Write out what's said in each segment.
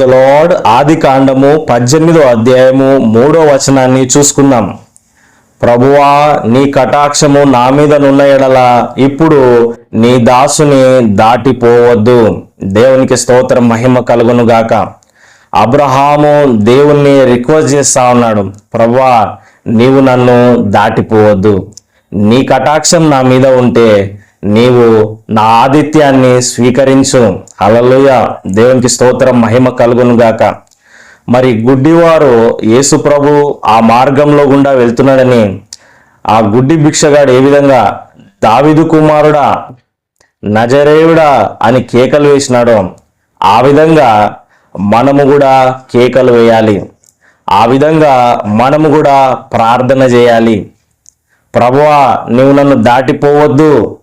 Lord ఆది కాండము పద్దెనిమిదో అధ్యాయము మూడో వచనాన్ని చూసుకుందాం. ప్రభువా నీ కటాక్షము నా మీద నున్న ఎడల ఇప్పుడు నీ దాసుని దాటిపోవద్దు. దేవునికి స్తోత్రం మహిమ కలుగును గాక. అబ్రహాము దేవుణ్ణి రిక్వెస్ట్ చేస్తా ఉన్నాడు. ప్రభువా నీవు నన్ను దాటిపోవద్దు. నీ కటాక్షం నా మీద ఉంటే నీవు నా ఆదిత్యాన్ని స్వీకరించు. అలలుయ దేవునికి స్తోత్రం మహిమ కలుగును గాక మరి గుడ్డివారు యేసు ప్రభు ఆ మార్గంలో గుండా వెళ్తున్నాడని ఆ గుడ్డి భిక్షగాడు ఏ విధంగా దావిదు కుమారుడా నజరేయుడా అని కేకలు వేసినాడో ఆ విధంగా మనము కూడా కేకలు వేయాలి. ఆ విధంగా మనము కూడా ప్రార్థన చేయాలి. ప్రభువా నీవు నన్ను దాటిపోవద్దు.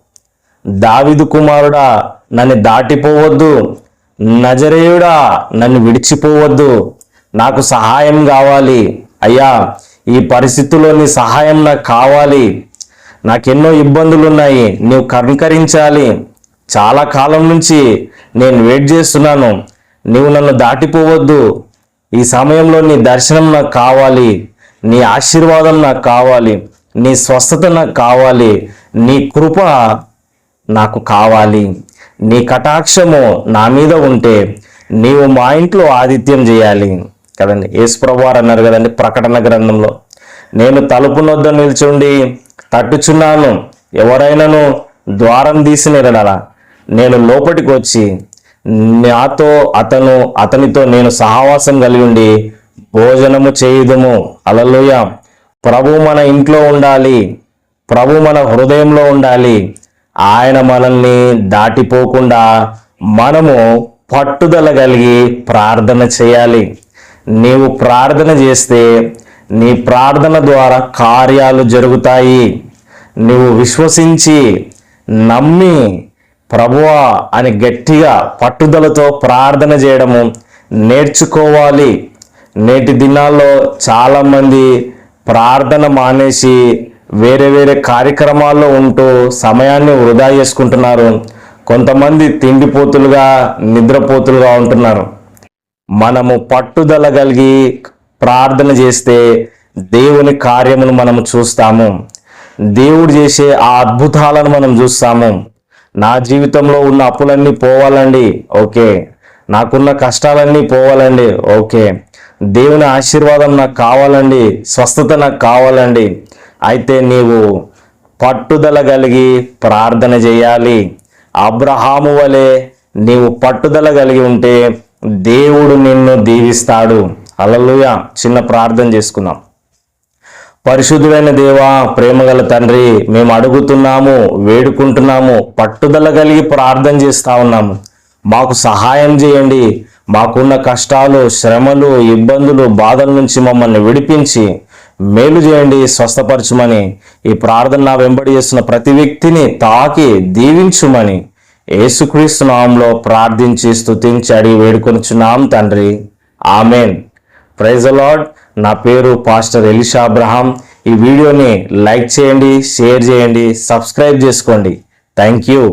దావిదు కుమారుడా నన్ను దాటిపోవద్దు. నజరేయుడా నన్ను విడిచిపోవద్దు. నాకు సహాయం కావాలి. అయ్యా ఈ పరిస్థితుల్లో నీ సహాయం నాకు కావాలి. నాకెన్నో ఇబ్బందులు ఉన్నాయి నీవు కనుకరించాలి. చాలా కాలం నుంచి నేను వెయిట్ చేస్తున్నాను. నీవు నన్ను దాటిపోవద్దు. ఈ సమయంలో నీ దర్శనం నాకు కావాలి. నీ ఆశీర్వాదం నాకు కావాలి. నీ స్వస్థత నాకు కావాలి. నీ కృప నాకు కావాలి. నీ కటాక్షము నా మీద ఉంటే నీవు మా ఇంట్లో ఆతిథ్యం చేయాలి. కదండి? యేసుప్రభువారు అన్నారు కదండి ప్రకటన గ్రంథంలో. నేను తలుపు నొద్ద నిల్చుండి తట్టుచున్నాను. ఎవరైనాను ద్వారం తీసినలా నేను లోపలికి వచ్చి నాతో అతను అతనితో నేను సహవాసం కలిగి ఉండి భోజనము చేయుదుము. అలలోయ ప్రభు మన ఇంట్లో ఉండాలి. ప్రభు మన హృదయంలో ఉండాలి. ఆయన మనల్ని దాటిపోకుండా మనము పట్టుదల కలిగి ప్రార్థన చేయాలి. నీవు ప్రార్థన చేస్తే నీ ప్రార్థన ద్వారా కార్యాలు జరుగుతాయి. నువ్వు విశ్వసించి నమ్మి ప్రభువా అని గట్టిగా పట్టుదలతో ప్రార్థన చేయడము నేర్చుకోవాలి. నేటి దినాల్లో చాలామంది ప్రార్థన మానేసి వేరే వేరే కార్యక్రమాల్లో ఉంటూ సమయాన్ని వృధా చేసుకుంటున్నారు. కొంతమంది తిండిపోతులుగా నిద్రపోతులుగా ఉంటున్నారు. మనము పట్టుదల కలిగి ప్రార్థన చేస్తే దేవుని కార్యమును మనం చూస్తాము. దేవుడు చేసే ఆ అద్భుతాలను మనం చూస్తాము. నా జీవితంలో ఉన్న అప్పులన్నీ పోవాలండి ఓకే. నాకున్న కష్టాలన్నీ పోవాలండి ఓకే. దేవుని ఆశీర్వాదం నాకు కావాలండి స్వస్థత నాకు కావాలండి. అయితే నీవు పట్టుదల కలిగి ప్రార్థన చేయాలి. అబ్రహాము వలె నీవు పట్టుదల కలిగి ఉంటే దేవుడు నిన్ను దీవిస్తాడు. అలలుయ చిన్న ప్రార్థన చేసుకుందాం. పరిశుద్ధుడైన దేవా ప్రేమగల తండ్రి మేము అడుగుతున్నాము వేడుకుంటున్నాము పట్టుదల కలిగి ప్రార్థన చేస్తా ఉన్నాము. మాకు సహాయం చేయండి. మాకున్న కష్టాలు శ్రమలు ఇబ్బందులు బాధల నుంచి మమ్మల్ని విడిపించి మేలు చేయండి స్వస్థపరచుమని. ఈ ప్రార్థన నా వెంబడి చేస్తున్న ప్రతి వ్యక్తిని తాకి దీవించుమని. యేసుక్రీస్తు నామంలో ప్రార్థించి స్తుతించి అడిగి వేడుకొనిచున్నాం తండ్రి. ఆమెన్. Praise Lord. నా పేరు పాస్టర్ ఎలిషా అబ్రహాం. ఈ వీడియోని లైక్ చేయండి షేర్ చేయండి సబ్స్క్రైబ్ చేసుకోండి. Thank you.